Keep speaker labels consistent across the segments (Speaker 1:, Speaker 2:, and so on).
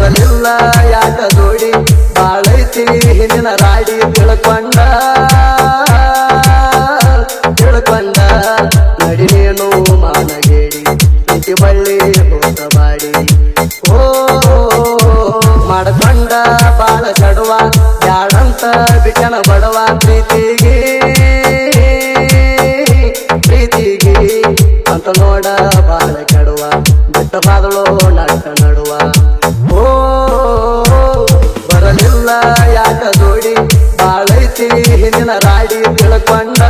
Speaker 1: ಬರಲಿಲ್ಲ, ಯಾಕ ಜೋಡಿ ಬಾಳೈತಿ, ಹಿಂದಿನ ರಾಡಿ ತಿಳ್ಕೊಂಡ. ತಿಳ್ಕೊಂಡ ನಡಿನೇನು ಮಾನಗೇಡಿ ಇತಿ ಬಳ್ಳಿ ಹೋತ ಮಾಡಿ ಓ, ಮಾಡ್ಕೊಂಡ, ಬಾಳ ಚಡುವ ಯಾಡಂತ ಬಿಟ್ಟನ ಬಡವ ಪ್ರೀತಿಗೆ ಹಿಂದಿನ ರಾಡಿ ತಿಳ್ಕೊಂಡ.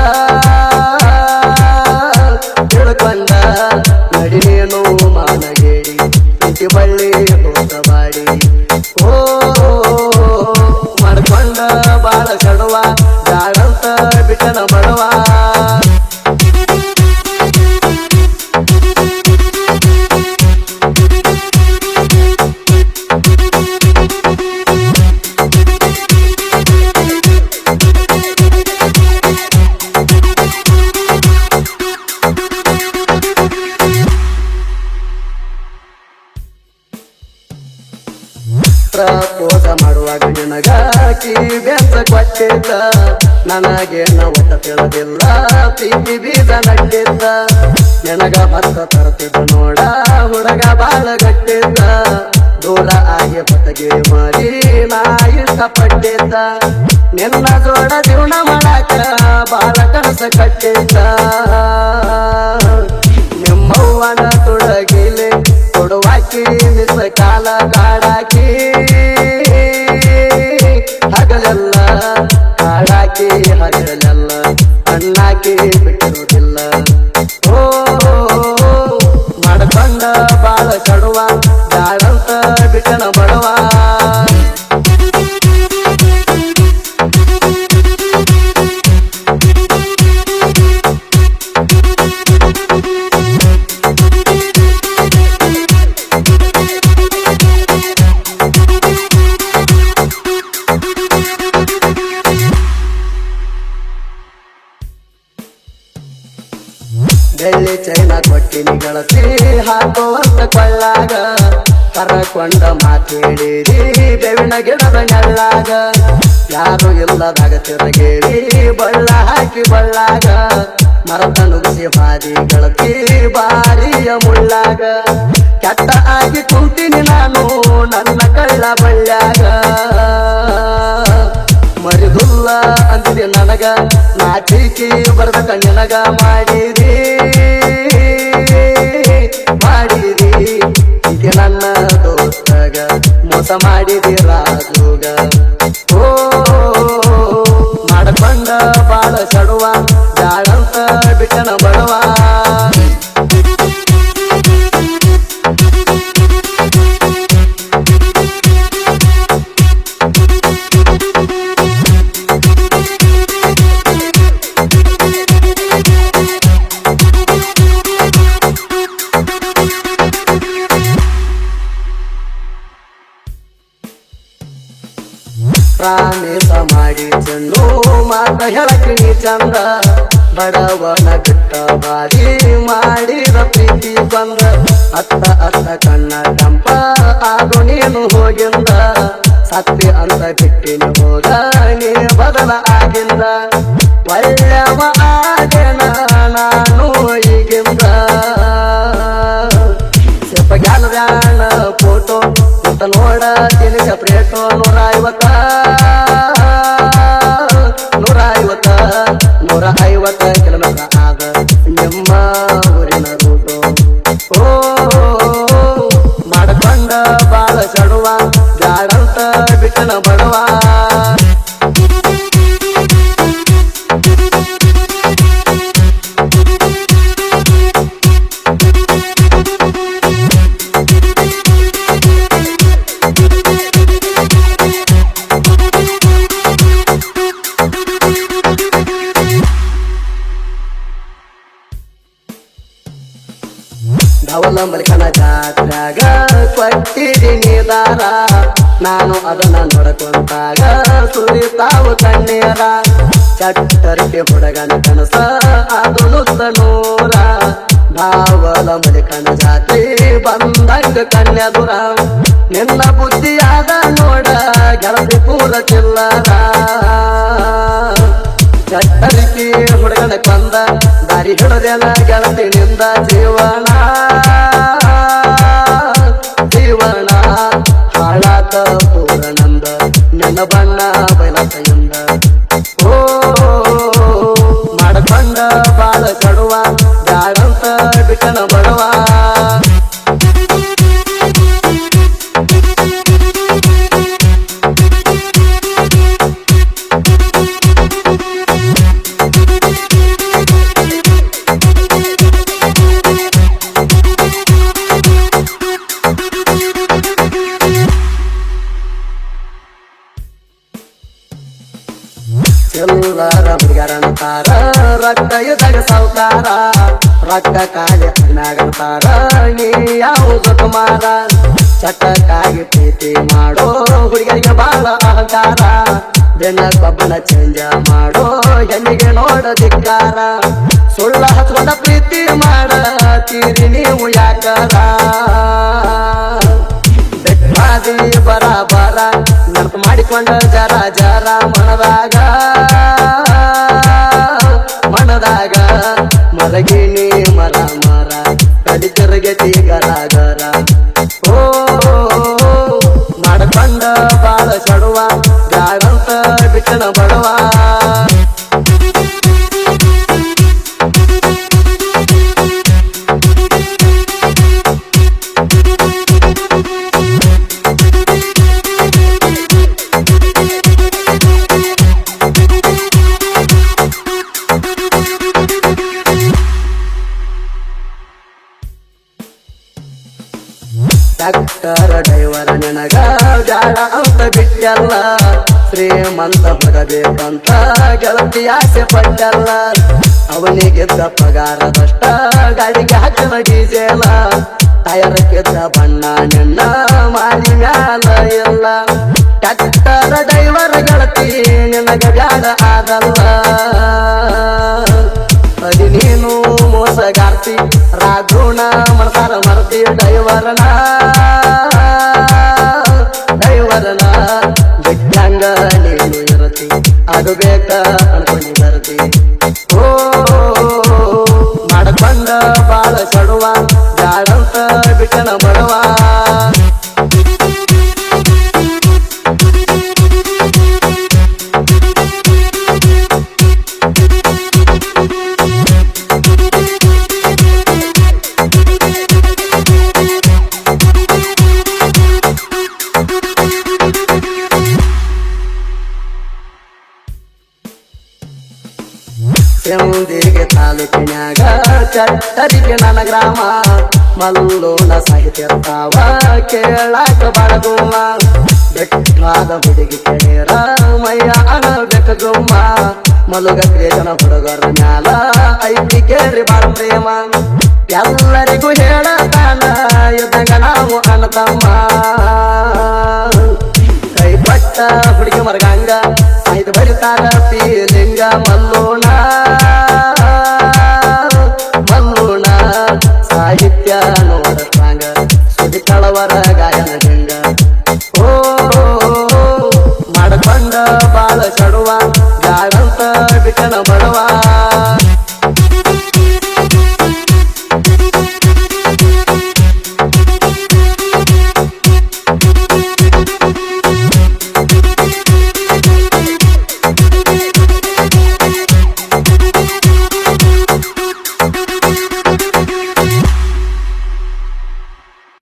Speaker 1: ಕಿವ್ಯಾಸ ಕೊಟ್ಟಿದ್ದ ನನಗೆ ಒಟ್ಟ ತಿಳಿದಿಲ್ಲ. ಪ್ರೀತಿ ಬೀಜ ನಟ್ಟಿದ್ದ. ನನಗ ಮತ್ತ ತರ್ತಿದ್ದ ನೋಡ. ಹುಡುಗ ಬಾಳ ಗಟ್ಟಿದ್ದ. ದೂರ ಆಗಿ ಬತಗೆ ಮಾಡಿ ನಾ ಇಷ್ಟಪಟ್ಟಿದ್ದ. ನಿನ್ನ ಜೋಡ ಜೀವನ ಮಾಡಾಕ ಬಾಳ ಕನಸ ಕಟ್ಟಿದ್ದ. ನಿಮ್ಮವ್ವನ ತೊಡಗಿಲೆ ಕೊಡುವಾಕಿ ಮಿಸ ಕಾಲ ಕಾಡಾಕಿ ಕಾಡಾಕಿ ಬೆಳ್ಳಿ ಚೈನ ಕೊಟ್ಟಿನಿ ಗಳಸಿ ಹಾಕುವಂತ ಕೊಳ್ಳಾಗ ಕರಕೊಂಡ ಮಾತೇಳಿರಿ, ಬೆವಿನ ಗಿಡದ ನೆಳ್ಳಾಗ ಯಾರು ಇಲ್ಲದಾಗ ತಿರಗೇಳಿ, ಬಳ್ಳ ಹಾಕಿ ಬಳ್ಳಾಗ ಮರದ ನುಗ್ಸಿ ಬಾರಿ ಗಳತಿ ಬಾರಿಯ ಮುಳ್ಳಾಗ. ಕೆಟ್ಟ ಆಗಿ ಕುಂತೀನಿ ನಾನು, ನನ್ನ ಕಳ್ಳ ಬಳ್ಳ್ಯಾಗ. ಮರಿದುಲ್ಲ ಅಂದಿದೆ ನನಗ. ನಾಚಿಕೆ ಬರದ ಕಣ್ಣನಗ ಮಾಡಿದಿ. ಮಾಡಿದಿ. ಇದೆ ನನ್ನ ದೋಸ್ತಗ ಮೋಸ ಮಾಡಿದಿ ಪ್ರಾಣೇಶ ಮಾಡಿ ಚಂದು ಮಾತ ಹೇಳಕಿಣಿ ಚಂದ. ಬಡವನ ಕಟ್ಟ ಬಾರಿ ಮಾಡಿದ ಪ್ರೀತಿ ಬಂದ. ಅತ್ತ ಅತ್ತ ಕಣ್ಣ ಕಂಪ ಆಗು ನೀನು ಹೋಗಿಂದ. ಸತ್ತಿ ಅಂತ ಬಿಟ್ಟಿನ ಹೋದ ನೀ ಬದಲ ಆಗಿಂದ. ಒಳ್ಳೆವ ಆಗೇನ ಐವತ್ತ ಧವಲ ಮಲ್ಕನ ಜಾತ್ರಾಗ ಕೊಟ್ಟಿದ್ದೀನಿ ದಾರ ನಾನು ಅದನ್ನ ನೋಡಕೊಂತಾಗ ಸುರಿತಾವ ಕಣ್ಣೀರ. ಚಟ್ಟರಿಗೆ ಹುಡುಗನ ಕನಸ, ಅದು ನುತ್ತ ನೂರ. ಧಾವಲ ಮಲ್ಕನ ಜಾತಿ ಬಂದಂಗ ಕನ್ಯದುರ ನಿನ್ನ ಬುದ್ಧಿಯಾದ ನೋಡ, ಗೆಳತಿ ಪೂರ ಚಿಲ್ಲರ ಚಟ್ಟರಿಕೆ ಹುಡುಗನ ಕೊಂದ, ದಾರಿ ಹಿಡದೆಲ್ಲ ಗೆಳತಿ ನಿಂದ ಜೀವನ. ಎಲ್ಲರ ಹುಡುಗರಂತಾರ. ರಕ್ತ ಯುದ್ಧಗ ಸಾವುಕಾರ. ರಕ್ತ ಕಾಲಿ ಅಣ್ಣಗಂತಾರ ನೀ ಯಾವುದು ಕುಮಾರ ಚಟಕ್ಕಾಗಿ ಪ್ರೀತಿ ಮಾಡೋ ಹುಡುಗರಿಗೆ ಬಾಳ ಅಹಂಕಾರ. ಬೆನ್ನ ಕೊಬ್ಬನ ಚೇಂಜ ಮಾಡೋ ಹೆಣ್ಣಿಗೆ ನೋಡ ಧಿಕ್ಕಾರ. ಸುಳ್ಳ ಹತ್ರದ ಪ್ರೀತಿ ಮಾಡ, ತೀರಿ ನೀವು ಯಾಕಾರ? ಬರ ಬರ ನೆನಪು ಮಾಡಿಕೊಂಡ ಜರ ಜರ ಮನದಾಗ. ಡಾಕ್ಟರ್ ಡೈವರ ನಿನಗ ಜಾಡ ಅಂತ ಬಿಟ್ಟಲ್ಲ. ಶ್ರೀಮಂತ ಬರಬೇಕಂತ ಗೆಳತಿ ಆಸೆ ಪಟ್ಟಲ್ಲ. ಅವನಿಗಿದ್ದ ಪಗಾರದಷ್ಟ ಗಾಡಿಗೆ ಹಾಕಿದ ಡೀಸೆಲ. ಟಯರ್ಕ್ಕಿದ್ದ ಬಣ್ಣ, ನಿನ್ನ ಮಾಡಿ ಮ್ಯಾಲ ಮನಸಾರ ಎಂದಿಗೆ ತಾಲೂಕಿನಾಗ ಚಟ್ಟರಿಗೆ ನನ್ನ ಗ್ರಾಮ ಮಲ್ಲೋಣ ಸಾಹಿತ್ಯ ತಾವ ಕೇಳಾಕ ಬಾಳಗುಮ್ಮ ಬೆಟ್ಟಾದ ಹುಡುಗಿ ಕೇಳ ಮಯ್ಯ ಅಣಬೇಕ ಮಲುಗ ಕ್ರೇಜನ ಹುಡುಗರ ಮ್ಯಾಲ, ಐತಿ ಕೇಳಿ ಬಾಳ ಎಲ್ಲರಿಗೂ ಹೇಳತಾನ ಇದ್ದಂಗ ನಾವು ಅಣ್ಣತಮ್ಮ ಕೈ ಪಟ್ಟ ಹುಡುಗಿ ಮರಗಂಗ ಸಾಹಿತ್ಯ ಬರಿತಾರ ಪೀಲಿಂಗ ಮಲ್ಲೋಣ